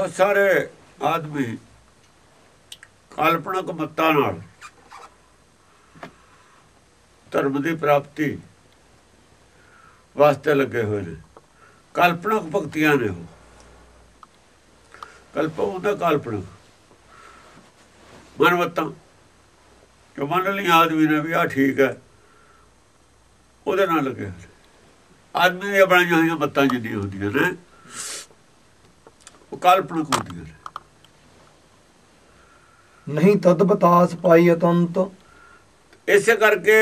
ਬਹੁਤ ਸਾਰੇ ਆਦਮੀ ਕਲਪਨਾਕ ਮੱਤਾਂ ਨਾਲ ਧਰਮ ਦੀ ਪ੍ਰਾਪਤੀ ਵਾਸਤੇ ਲੱਗੇ ਹੋਏ ਨੇ। ਕਲਪਨਾਕ ਭਗਤੀਆਂ ਨੇ ਉਹ। ਕਲਪ ਉਹਦਾ ਕਲਪਨਾ ਮਨਵਤਾਂ ਜੋ ਮੰਨ ਲਈ ਆਦਮੀ ਨੇ ਵੀ ਆ ਠੀਕ ਹੈ, ਉਹਦੇ ਨਾਲ ਲੱਗੇ ਹੋਏ ਨੇ। ਆਦਮੀ ਦੀਆਂ ਬਣਾਈਆਂ ਹੋਈਆਂ ਮੱਤਾਂ ਜਿੰਨੀਆਂ ਹੁੰਦੀਆਂ ਨੇ ਉਹ ਕਲਪਨਾਕ ਹੁੰਦੀਆਂ ਨੇ ਨਹੀਂ ਤਦ ਬਤਾਸ ਪਾਈ ਅਤੰਤ। ਇਸੇ ਕਰਕੇ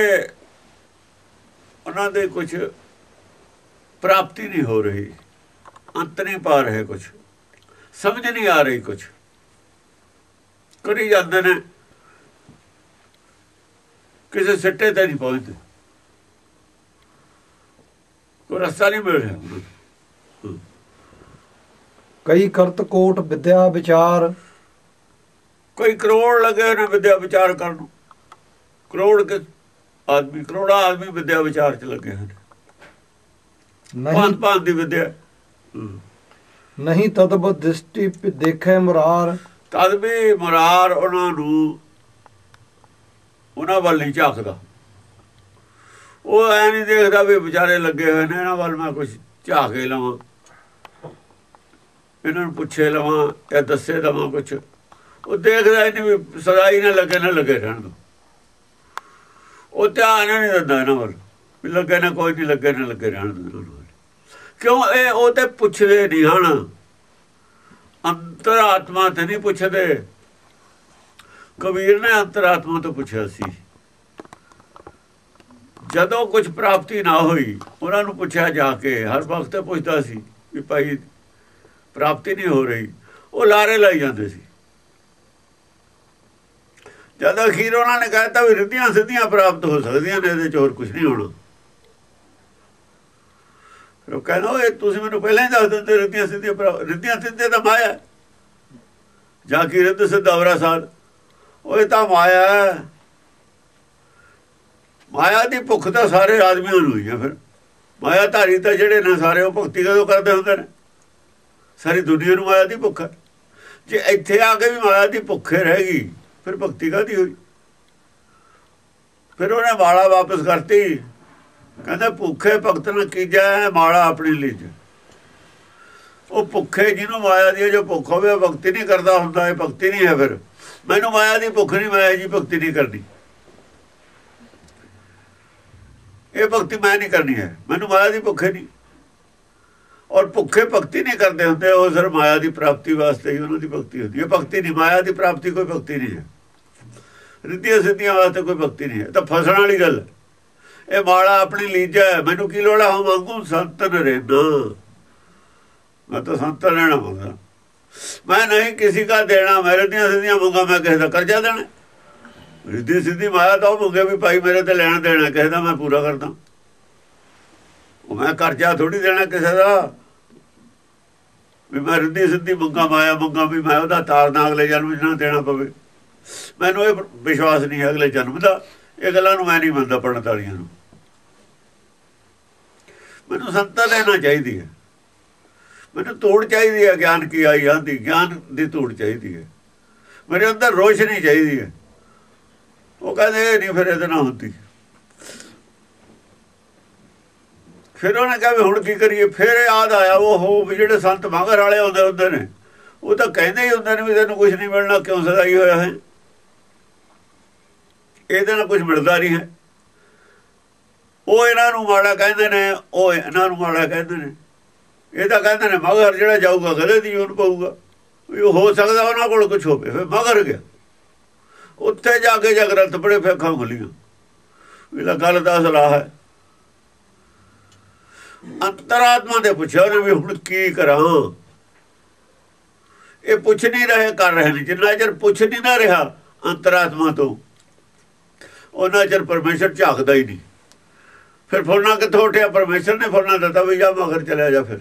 ਉਹਨਾਂ ਦੇ ਕੁਝ ਪ੍ਰਾਪਤੀ ਨਹੀਂ ਹੋ ਰਹੀ। ਅੰਤ ਨਹੀਂ ਪਾ ਰਹੇ ਕੁਝ ਸਮਝ ਨਹੀਂ ਆ ਰਹੀ ਕੁਝ ਕਰੀ ਜਾਂਦੇ ਨੇ। ਕਿਸੇ ਸਿੱਟੇ ਤੇ ਨਹੀਂ ਪਹੁੰਚਦੇ। ਕੋਈ ਰਸਤਾ ਨਹੀਂ ਮਿਲ ਰਿਹਾ। ਕਈ ਕਰਤ ਕੋਟ ਵਿਦਿਆ ਵਿਚਾਰ। ਕੋਈ ਕਰੋੜ ਲੱਗੇ ਨੇ ਵਿਦਿਆ ਵਿਚਾਰ ਕਰਨ ਨੂੰ। ਕਰੋੜ ਕੇ ਆਦਮੀ ਕਰੋੜਾ ਆਦਮੀ ਵਿਦਿਆ ਵਿਚਾਰ ਚ ਲੱਗੇ ਹਨ ਨਹੀਂ ਪੰਜ ਦੀ ਵਿਦਿਆ। ਨਹੀਂ ਤਦ ਬਦਿਸ਼ਟੀ ਦੇਖੇ ਮੁਰਾਰ। ਤਦ ਵੀ ਮੁਰਾਰ ਉਹਨਾਂ ਨੂੰ ਉਹਨਾਂ ਵੱਲ ਨਹੀਂ ਝਾਕਦਾ। ਉਹ ਐ ਨਹੀਂ ਦੇਖਦਾ ਵੀ ਵਿਚਾਰੇ ਲੱਗੇ ਹੋਏ ਨੇ ਇਹਨਾਂ ਵੱਲ ਮੈਂ ਕੁਝ ਝਾਕ ਕੇ ਲਵਾਂ। ਇਹਨਾਂ ਨੂੰ ਪੁੱਛੇ ਲਵਾਂ ਜਾਂ ਦੱਸੇ ਦਵਾਂ ਕੁਝ ਉਹ ਦੇਖਦਾ ਹੀ ਨਹੀਂ ਵੀ ਸਦਾ ਹੀ ਨਾ ਲੱਗੇ ਨਾ ਲੱਗੇ ਰਹਿਣ ਦੋ। ਉਹ ਧਿਆਨ ਨਹੀਂ ਦਿੰਦਾ ਇਹਨਾਂ ਵੱਲ ਵੀ ਲੱਗੇ ਨਾ ਕੋਈ ਨਹੀਂ ਲੱਗੇ, ਨਾ ਲੱਗੇ ਰਹਿਣ ਦੋ ਕਿਉਂ? ਇਹ ਉਹ ਤੇ ਪੁੱਛਦੇ ਨਹੀਂ ਹਨ। ਅੰਤਰਾਤਮਾ ਤੇ ਨਹੀਂ ਪੁੱਛਦੇ। ਕਬੀਰ ਨੇ ਅੰਤਰਾਤਮਾ ਤੋਂ ਪੁੱਛਿਆ ਸੀ। ਜਦੋਂ ਕੁਝ ਪ੍ਰਾਪਤੀ ਨਾ ਹੋਈ, ਉਹਨਾਂ ਨੂੰ ਪੁੱਛਿਆ ਜਾ ਕੇ। ਹਰ ਵਕਤ ਪੁੱਛਦਾ ਸੀ ਵੀ ਭਾਈ ਪ੍ਰਾਪਤੀ ਨਹੀਂ ਹੋ ਰਹੀ। ਉਹ ਲਾਰੇ ਲਾਈ ਜਾਂਦੇ ਸੀ। ਜਦ ਅਖੀਰ ਉਹਨਾਂ ਨੇ ਕਹਿਤਾ ਵੀ ਰਿੱਧੀਆਂ ਸਿੱਧੀਆਂ ਪ੍ਰਾਪਤ ਹੋ ਸਕਦੀਆਂ ਨੇ, ਇਹਦੇ ਚ ਹੋਰ ਕੁਝ ਨਹੀਂ ਹੋਣਾ। ਫਿਰ ਉਹ ਕਹਿੰਦਾ ਇਹ ਤੁਸੀਂ ਮੈਨੂੰ ਪਹਿਲਾਂ ਹੀ ਦੱਸ ਦਿੰਦੇ ਰਿੱਧੀਆਂ ਸਿੱਧੀਆਂ ਪ੍ਰਾ- ਰਿੱਧੀਆਂ ਸਿੱਧੀਆਂ ਤਾਂ ਮਾਇਆ ਜਾ ਕੀ ਰਿੱਧ ਸਿੱਧਾਵਰਾ ਸਾਧ। ਓਏ, ਤਾਂ ਮਾਇਆ ਹੈ। ਮਾਇਆ ਦੀ ਭੁੱਖ ਤਾਂ ਸਾਰੇ ਆਦਮੀਆਂ ਨੂੰ ਹੀ ਹੈ ਫਿਰ। ਮਾਇਆ ਧਾਰੀ ਤਾਂ ਜਿਹੜੇ ਨੇ ਸਾਰੇ, ਉਹ ਭਗਤੀ ਕਦੋਂ ਕਰਦੇ ਹੁੰਦੇ ਨੇ? ਸਾਰੀ ਦੁਨੀਆ ਨੂੰ ਮਾਇਆ ਦੀ ਭੁੱਖ ਹੈ ਜੇ ਇੱਥੇ ਆ ਕੇ ਵੀ ਮਾਇਆ ਦੀ ਭੁੱਖੇ ਰਹਿ ਗਈ, ਫਿਰ ਭਗਤੀ ਕਾਦੀ ਹੋਈ? ਫਿਰ ਉਹਨੇ ਮਾਲਾ ਵਾਪਸ ਕਰਤੀ। ਕਹਿੰਦਾ, ਭੁੱਖੇ ਭਗਤ ਨੇ ਕੀਜੈ ਮਾਲਾ ਆਪਣੀ ਲਿਜ? ਉਹ ਭੁੱਖੇ ਜਿਹਨੂੰ ਮਾਇਆ ਦੀ ਜੋ ਭੁੱਖ ਹੋਵੇ, ਉਹ ਭਗਤੀ ਨਹੀਂ ਕਰਦਾ ਹੁੰਦਾ, ਇਹ ਭਗਤੀ ਨਹੀਂ ਹੈ ਫਿਰ। ਮੈਨੂੰ ਮਾਇਆ ਦੀ ਭੁੱਖ ਨਹੀਂ ਮਾਇਆ ਜੀ ਭਗਤੀ ਨਹੀਂ ਕਰਨੀ। ਇਹ ਭਗਤੀ ਮੈਂ ਨਹੀਂ ਕਰਨੀ ਹੈ। ਮੈਨੂੰ ਮਾਇਆ ਦੀ ਭੁੱਖ ਨਹੀਂ। ਔਰ ਭੁੱਖੇ ਭਗਤੀ ਨਹੀਂ ਕਰਦੇ ਹੁੰਦੇ, ਉਹ ਸਿਰ ਮਾਇਆ ਦੀ ਪ੍ਰਾਪਤੀ ਵਾਸਤੇ ਹੀ ਉਹਨਾਂ ਦੀ ਭਗਤੀ ਹੁੰਦੀ ਹੈ। ਭਗਤੀ ਨਹੀਂ, ਮਾਇਆ ਦੀ ਪ੍ਰਾਪਤੀ ਕੋਈ ਭਗਤੀ ਨਹੀਂ ਹੈ। ਰਿੱਧੀਆਂ ਸਿੱਧੀਆਂ ਵਾਸਤੇ ਕੋਈ ਭਗਤੀ ਨਹੀਂ ਹੈ। ਤਾਂ ਫਸਣ ਵਾਲੀ ਗੱਲ ਇਹ ਮਾਲਾ ਆਪਣੀ ਲੀਜਾ ਹੈ। ਮੈਨੂੰ ਕੀ ਲੋੜ ਹੈ ਹਮ ਸੰਤਨ ਰਹਿਣਾ। ਮੈਂ ਤਾਂ ਸੰਤਨ ਰਹਿਣਾ ਮੰਗਦਾ। ਮੈਂ ਨਹੀਂ ਕਿਸੇ ਦਾ ਦੇਣਾ। ਮੇਰੇ ਦੀਆਂ ਸਿੱਧੀਆਂ ਮੰਗਾ, ਮੈਂ ਕਿਸੇ ਦਾ ਕਰਜ਼ਾ ਦੇਣਾ। ਰਿੱਧੀ ਸਿੱਧੀ ਮਾਇਆ ਤਾਂ ਉਹ ਮੰਗੇ ਵੀ ਭਾਈ ਮੇਰੇ ਤੇ ਲੈਣ ਦੇਣਾ, ਕਿਸੇ ਦਾ ਮੈਂ ਪੂਰਾ ਕਰਦਾ। ਉਹ ਮੈਂ ਕਰਜ਼ਾ ਥੋੜੀ ਦੇਣਾ ਕਿਸੇ ਦਾ। ਵੀ ਮੈਂ ਰਿੱਧੀ ਸਿੱਧੀ ਮੰਗਾ ਮਾਇਆ ਮੰਗਾ ਵੀ ਮੈਂ ਉਹਦਾ ਤਾਰਨਾ ਅਗਲੇ ਜਨਮ ਚ ਨਾ ਦੇਣਾ ਪਵੇ। ਮੈਨੂੰ ਇਹ ਵਿਸ਼ਵਾਸ ਨਹੀਂ ਹੈ ਅਗਲੇ ਜਨਮ ਦਾ। ਇਹ ਗੱਲਾਂ ਨੂੰ ਮੈਂ ਨਹੀਂ ਮੰਨਦਾ ਪੜਨ ਵਾਲੀਆਂ ਨੂੰ। ਮੈਨੂੰ ਸੰਤਾ ਲੈਣਾ ਚਾਹੀਦੀ ਹੈ। ਮੈਨੂੰ ਤੋੜ ਚਾਹੀਦੀ ਹੈ, ਗਿਆਨ ਕੀ ਆਈ ਆਂਦੀ ਗਿਆਨ ਦੀ ਤੋੜ ਚਾਹੀਦੀ ਹੈ। ਮੇਰੇ ਅੰਦਰ ਰੋਸ਼ਨੀ ਚਾਹੀਦੀ ਹੈ। ਉਹ ਕਹਿੰਦੇ ਇਹ ਨਹੀਂ ਫਿਰ ਇਹਦੇ ਨਾਲ ਹੁੰਦੀ। ਫਿਰ ਉਹਨੇ ਕਿਹਾ ਵੀ ਹੁਣ ਕੀ ਕਰੀਏ? ਫਿਰ ਯਾਦ ਆਇਆ ਉਹ ਹੋ ਵੀ ਜਿਹੜੇ ਸੰਤ ਮਗਰ ਵਾਲੇ ਹੁੰਦੇ ਹੁੰਦੇ ਨੇ, ਉਹ ਤਾਂ ਕਹਿੰਦੇ ਹੀ ਹੁੰਦੇ ਨੇ ਵੀ ਤੈਨੂੰ ਕੁਝ ਨਹੀਂ ਮਿਲਣਾ, ਕਿਉਂ ਸਦਾਈ ਹੋਇਆ ਹੈ? ਇਹਦੇ ਨਾਲ ਕੁਝ ਮਿਲਦਾ ਨਹੀਂ ਹੈ। ਉਹ ਇਹਨਾਂ ਨੂੰ ਮਾੜਾ ਕਹਿੰਦੇ ਨੇ, ਉਹ ਇਹਨਾਂ ਨੂੰ ਮਾੜਾ ਕਹਿੰਦੇ ਨੇ। ਇਹ ਤਾਂ ਕਹਿੰਦੇ ਨੇ, ਮਗਰ ਜਿਹੜਾ ਜਾਊਗਾ ਗਲੇ ਦੀ ਜੂਨ ਪਊਗਾ। ਵੀ ਉਹ ਹੋ ਸਕਦਾ ਉਹਨਾਂ ਕੋਲ ਕੁਝ ਹੋਵੇ, ਫਿਰ ਮਗਰ ਗਿਆ। ਉੱਥੇ ਜਾ ਕੇ ਜਗਰਤ ਬੜੇ ਫੇਖਾਂ ਖੁੱਲੀਆਂ। ਵੀ ਲਾ ਗੱਲ ਦਾ ਸਲਾਹ ਹੈ। ਅੰਤਰਾਤਮਾ ਦੇ ਪੁੱਛਿਆ ਉਹਨੇ ਵੀ ਹੁਣ ਕੀ ਕਰਾਂ? ਇਹ ਪੁੱਛ ਨਹੀਂ ਰਹੇ, ਕਰ ਰਹੇ ਨੇ। ਜਿੰਨਾ ਚਿਰ ਪੁੱਛ ਨਹੀਂ ਨਾ ਰਿਹਾ ਅੰਤਰਾਤਮਾ ਤੋਂ, ਉਹਨਾਂ ਚਿਰ ਪਰਮੇਸ਼ਰ ਝਾਕਦਾ ਹੀ ਨਹੀਂ। ਫਿਰ ਫੁਰਨਾ ਕਿੱਥੋਂ ਉੱਠਿਆ? ਪਰਮੇਸ਼ਰ ਨੇ ਫੁਰਨਾ ਦਿੱਤਾ ਵੀ ਜਾ ਮਗਰ ਚਲਿਆ ਜਾ ਫਿਰ।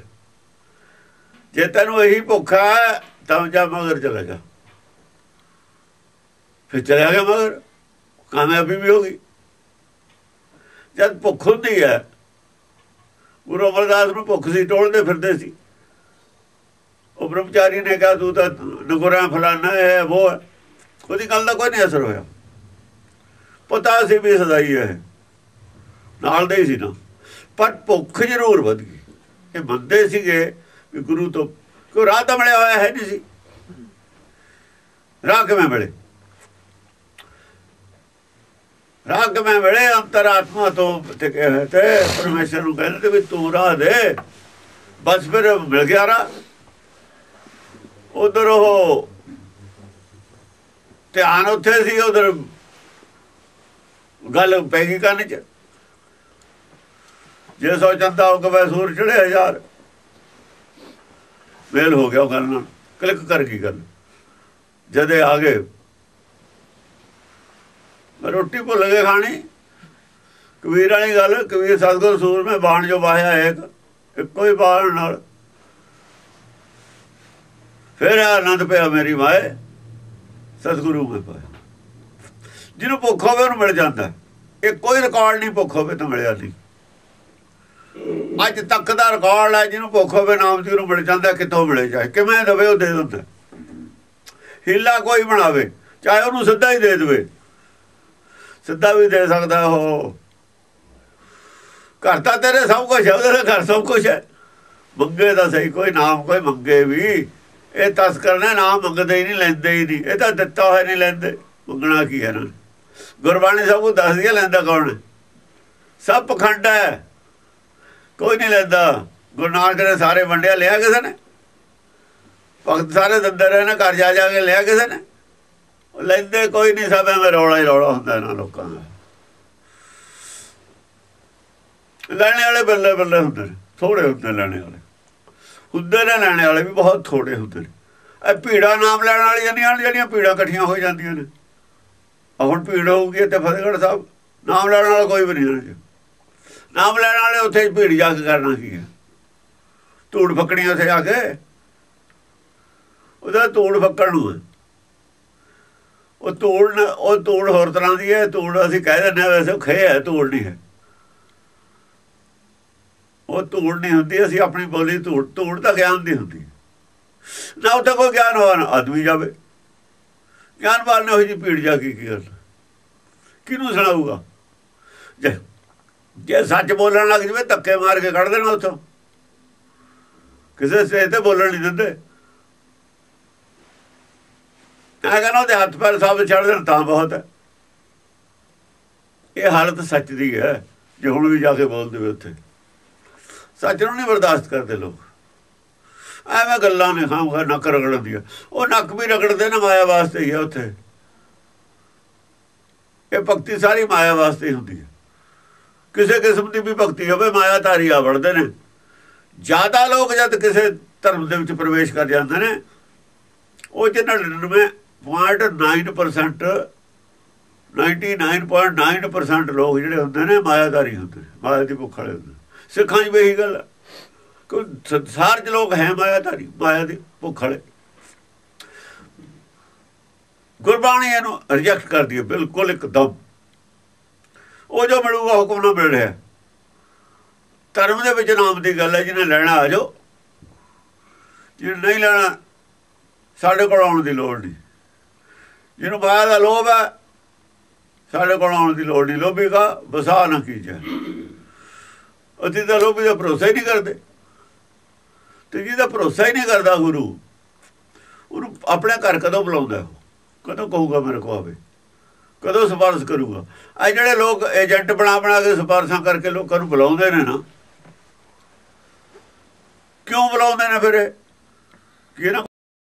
ਜੇ ਤੈਨੂੰ ਇਹੀ ਭੁੱਖਾ ਹੈ, ਤਾਂ ਜਾ ਮਗਰ ਚਲਾ ਜਾ। ਫਿਰ ਚਲਿਆ ਗਿਆ ਮਗਰ। ਕਾਮਯਾਬੀ ਵੀ ਹੋ ਗਈ। ਜਦ ਭੁੱਖ ਹੁੰਦੀ ਹੈ ਗੁਰੂ ਅਮਰਦਾਸ ਨੂੰ ਭੁੱਖ ਸੀ ਟੋਲਦੇ ਫਿਰਦੇ ਸੀ। ਉਹ ਬ੍ਰਹਮਚਾਰੀ ਨੇ ਕਿਹਾ, ਤੂੰ ਤਾਂ ਨਗੁਰਾ ਫਲਾਣਾ ਹੈ ਉਹ ਹੈ। ਉਹਦੀ ਗੱਲ ਦਾ ਕੋਈ ਨਹੀਂ ਅਸਰ ਹੋਇਆ। ਪਤਾ ਸੀ ਵੀ ਸਦਾਈ ਹੈ। ਨਾਲ ਦੇ ਹੀ ਸੀ ਨਾ। ਪਰ ਭੁੱਖ ਜ਼ਰੂਰ ਵੱਧ ਗਈ। ਇਹ ਬੰਦੇ ਸੀਗੇ ਵੀ ਗੁਰੂ ਤੋਂ ਕੋਈ ਰਾਹ ਤਾਂ ਮਿਲਿਆ ਹੋਇਆ ਹੈ ਨਹੀਂ ਸੀ। ਰਾਹ ਕਿਵੇਂ ਮਿਲੇ? ਰਾਹ ਮੈਂ ਮਿਲੇ ਅੰਤਰਾਤਮਾ ਤੋਂ ਤੇ ਕਹੇ ਤੇ ਪਰਮੇਸ਼ਰ ਨੂੰ ਕਹਿੰਦੇ ਵੀ ਤੂੰ ਰਾਹ ਦੇ। ਬਸ ਫਿਰ ਮਿਲ ਗਿਆ ਰਾਹ। ਉਧਰ ਉਹ ਧਿਆਨ ਉੱਥੇ ਸੀ, ਉਧਰ ਗੱਲ ਪੈ ਗਈ ਕੰਨ ਚ। ਜੇ ਸੋਚਦਾ ਹੋ ਕਿ ਸੂਰ ਚੜਿਆ ਯਾਰ ਵੇਲ ਹੋ ਗਿਆ ਉਹ ਗੱਲ ਨਾਲ। ਕਲਿੱਕ ਕਰ ਗਈ ਗੱਲ। ਜਦੇ ਆ ਗਏ ਰੋਟੀ ਭੁੱਲ ਗਏ ਖਾਣੀ। ਕਬੀਰ ਵਾਲੀ ਗੱਲ, ਕਬੀਰ ਸਤਗੁਰ ਸੂਰ ਮੈਂ ਬਾਣ ਜੋ ਵਾਹਿਆ ਇੱਕ ਇੱਕੋ ਹੀ ਬਾਣ ਨਾਲ। ਫਿਰ ਆਨੰਦ ਪਿਆ ਮੇਰੀ ਮਾਏ, ਸਤਿਗੁਰੂ ਮੈਂ ਪਾਇਆ। ਜਿਹਨੂੰ ਭੁੱਖ ਹੋਵੇ ਉਹਨੂੰ ਮਿਲ ਜਾਂਦਾ। ਇਹ ਕੋਈ ਰਿਕਾਰਡ ਨਹੀਂ ਭੁੱਖ ਹੋਵੇ ਤਾਂ ਮਿਲਿਆ ਨਹੀਂ। ਅੱਜ ਤੱਕ ਦਾ ਰਿਕਾਰਡ ਹੈ, ਜਿਹਨੂੰ ਭੁੱਖ ਹੋਵੇ ਨਾਮ ਜੀ ਨੂੰ ਮਿਲ ਜਾਂਦਾ ਕਿਤੋਂ ਮਿਲੇ ਜਾਏ ਕਿਵੇਂ ਦਵੇ ਉਹ ਦੇ ਦਿੰਦਾ। ਹੀਲਾ ਕੋਈ ਬਣਾਵੇ, ਚਾਹੇ ਉਹਨੂੰ ਸਿੱਧਾ ਹੀ ਦੇ ਦੇਵੇ। ਸਿੱਧਾ ਵੀ ਦੇ ਸਕਦਾ ਉਹ। ਘਰ ਤਾਂ ਤੇਰੇ ਸਭ ਕੁਝ ਹੈ, ਉਹਦੇ ਘਰ ਸਭ ਕੁਝ ਹੈ। ਮੰਗੇ ਦਾ ਸਹੀ, ਕੋਈ ਨਾਮ ਕੋਈ ਮੰਗੇ ਵੀ। ਇਹ ਤਸਕਰ ਨੇ ਨਾਮ ਮੰਗਦੇ ਹੀ ਨਹੀਂ, ਲੈਂਦੇ ਹੀ ਨਹੀਂ। ਇਹ ਤਾਂ ਦਿੱਤਾ ਹੋਇਆ ਨਹੀਂ ਲੈਂਦੇ। ਮੰਗਣਾ ਕੀ ਹੈ ਨਾ ਗੁਰਬਾਣੀ ਸਭ ਨੂੰ ਦੱਸਦੀ ਹੈ, ਲੈਂਦਾ ਕੌਣ? ਸਭ ਪਖੰਡ ਹੈ। ਕੋਈ ਨਹੀਂ ਲੈਂਦਾ। ਗੁਰੂ ਨਾਨਕ ਨੇ ਸਾਰੇ ਵੰਡਿਆ, ਲਿਆ ਕਿਸੇ ਨੇ? ਭਗਤ ਸਾਰੇ ਦਿੰਦੇ ਰਹੇ ਨੇ, ਘਰ ਜਾ ਜਾ ਕੇ ਲਿਆ ਕਿਸੇ ਨੇ? ਲੈਂਦੇ ਕੋਈ ਨਹੀਂ ਸਭ ਐਵੇਂ ਰੌਲਾ ਹੀ ਰੌਲਾ ਹੁੰਦਾ ਇਹਨਾਂ ਲੋਕਾਂ ਦਾ। ਲੈਣੇ ਵਾਲੇ ਬੱਲੇ ਬੱਲੇ ਹੁੰਦੇ ਨੇ ਥੋੜੇ ਹੁੰਦੇ ਲੈਣੇ ਵਾਲੇ। ਹੁੰਦੇ ਨੇ ਲੈਣੇ ਵਾਲੇ ਵੀ ਬਹੁਤ ਥੋੜੇ ਹੁੰਦੇ ਨੇ। ਇਹ ਭੀੜਾ ਨਾਮ ਲੈਣ ਵਾਲੀਆਂ ਨਹੀਂ ਜਿਹੜੀਆਂ ਭੀੜਾ ਇਕੱਠੀਆਂ ਹੋ ਜਾਂਦੀਆਂ ਨੇ। ਹੁਣ ਭੀੜ ਹੋਊਗੀ ਤੇ ਫਤਿਹਗੜ੍ਹ ਸਾਹਿਬ, ਨਾਮ ਲੈਣ ਵਾਲਾ ਕੋਈ ਵੀ ਨਹੀਂ ਰਹਿਣਾ ਨਾਮ ਲੈਣ ਵਾਲੇ ਉੱਥੇ ਭੀੜ ਜਾ ਕੇ ਕਰਨਾ ਕੀ ਹੈ? ਧੂੜ ਫੱਕਣੀ ਉੱਥੇ ਜਾ ਕੇ, ਉਹਦਾ ਧੂੜ ਫੱਕਣ ਨੂੰ ਹੈ। ਉਹ ਧੂੜ ਉਹ ਧੂੜ ਹੋਰ ਤਰ੍ਹਾਂ ਦੀ ਹੈ ਧੂੜ ਅਸੀਂ ਕਹਿ ਦਿੰਦੇ ਹਾਂ ਵੈਸੇ ਖੇ ਹੈ ਧੂੜ ਨਹੀਂ ਹੈ। ਉਹ ਧੂੜ ਨਹੀਂ ਹੁੰਦੀ, ਅਸੀਂ ਆਪਣੀ ਬੋਲੀ ਧੂੜ ਧੂੜ ਤਾਂ ਗਿਆਨ ਦੀ ਹੁੰਦੀ ਨਾ ਉੱਥੇ ਕੋਈ ਗਿਆਨ ਹੋਣ ਆਦਮੀ ਜਾਵੇ। ਗਿਆਨਵਾਨ ਨੇ ਹੋਈ ਜੀ ਭੀੜ ਜਾ ਕੇ ਕੀ ਗੱਲ? ਕਿਹਨੂੰ ਸੁਣਾਊਗਾ? ਜੇ ਜੇ ਸੱਚ ਬੋਲਣ ਲੱਗ ਜਵੇ, ਧੱਕੇ ਮਾਰ ਕੇ ਕੱਢ ਦੇਣਾ ਉੱਥੋਂ। ਕਿਸੇ ਸਟੇਜ ਤੇ ਬੋਲਣ ਨਹੀਂ ਦਿੰਦੇ। ਮੈਂ ਕਹਿੰਦਾ ਉਹਦੇ ਹੱਥ ਪੈਰ ਸਭ ਛੱਡ ਦੇਣ ਤਾਂ ਬਹੁਤ ਹੈ। ਇਹ ਹਾਲਤ ਸੱਚ ਦੀ ਹੈ, ਜੇ ਹੁਣ ਵੀ ਜਾ ਕੇ ਬੋਲਦੇ ਦੇਵੇ ਉੱਥੇ। ਸੱਚ ਨੂੰ ਨਹੀਂ ਬਰਦਾਸ਼ਤ ਕਰਦੇ ਲੋਕ। ਐਵੇਂ ਗੱਲਾਂ ਨੇ ਖਾਮ ਨੱਕ ਰਗੜਨ ਦੀਆਂ। ਉਹ ਨੱਕ ਵੀ ਰਗੜਦੇ ਨੇ ਮਾਇਆ ਵਾਸਤੇ ਹੀ ਹੈ ਉੱਥੇ। ਇਹ ਭਗਤੀ ਸਾਰੀ ਮਾਇਆ ਵਾਸਤੇ ਹੁੰਦੀ ਹੈ। ਕਿਸੇ ਕਿਸਮ ਦੀ ਵੀ ਭਗਤੀ ਹੋਵੇ ਮਾਇਆ ਧਾਰੀ ਆ ਵੜਦੇ ਨੇ। ਜ਼ਿਆਦਾ ਲੋਕ ਜਦ ਕਿਸੇ ਧਰਮ ਦੇ ਵਿੱਚ ਪ੍ਰਵੇਸ਼ ਕਰ ਜਾਂਦੇ ਨੇ, ਉਹ ਚ 99.9% 99.9% ਲੋਕ ਜਿਹੜੇ ਹੁੰਦੇ ਨੇ ਮਾਇਆਧਾਰੀ ਹੁੰਦੇ ਨੇ, ਮਾਇਆ ਦੀ ਭੁੱਖ ਵਾਲੇ ਹੁੰਦੇ ਸਿੱਖਾਂ 'ਚ ਵੀ ਇਹੀ ਗੱਲ ਕੋਈ ਸੰਸਾਰ 'ਚ ਲੋਕ ਹੈ ਮਾਇਆਧਾਰੀ, ਮਾਇਆ ਦੀ ਭੁੱਖ ਵਾਲੇ। ਗੁਰਬਾਣੀ ਇਹਨੂੰ ਰਿਜੈਕਟ ਕਰਦੀ ਹੈ, ਬਿਲਕੁਲ ਇੱਕਦਮ। ਉਹ ਜੋ ਮਿਲੂਗਾ ਹੁਕਮ ਨਾਲ ਮਿਲ ਰਿਹਾ। ਧਰਮ ਦੇ ਵਿੱਚ ਨਾਮ ਦੀ ਗੱਲ ਹੈ, ਜਿਹਨੇ ਲੈਣਾ ਆ ਜਾਓ। ਜਿਹਨੇ ਨਹੀਂ ਲੈਣਾ, ਸਾਡੇ ਕੋਲ ਆਉਣ ਦੀ ਲੋੜ ਨਹੀਂ। ਜਿਹਨੂੰ ਮਾਇਆ ਦਾ ਲੋਭ ਹੈ। ਸਾਡੇ ਕੋਲ ਆਉਣ ਦੀ ਲੋੜ ਨਹੀਂ। ਲੋਭੀਗਾ ਵਸਾ ਨਾ ਕੀਜੇ। ਅਸੀਂ ਤਾਂ ਲੋਭੀ ਦਾ ਭਰੋਸਾ ਹੀ ਨਹੀਂ ਕਰਦੇ। ਤੇ ਜਿਹਦਾ ਭਰੋਸਾ ਹੀ ਨਹੀਂ ਕਰਦਾ ਗੁਰੂ, ਉਹਨੂੰ ਆਪਣੇ ਘਰ ਕਦੋਂ ਬੁਲਾਉਂਦਾ ਕਦੋਂ ਕਹੂਗਾ ਮੇਰੇ ਕੋ ਆਵੇ? ਕਦੋਂ ਸਪਾਰਸ਼ ਕਰੂਗਾ? ਆ ਜਿਹੜੇ ਲੋਕ ਏਜੰਟ ਬਣਾ ਬਣਾ ਕੇ ਸਪਾਰਸ਼ਾਂ ਕਰਕੇ ਲੋਕਾਂ ਨੂੰ ਬੁਲਾਉਂਦੇ ਨੇ ਨਾ, ਕਿਉਂ ਬੁਲਾਉਂਦੇ ਨੇ ਫਿਰ ਕਿ ਇਹਨਾਂ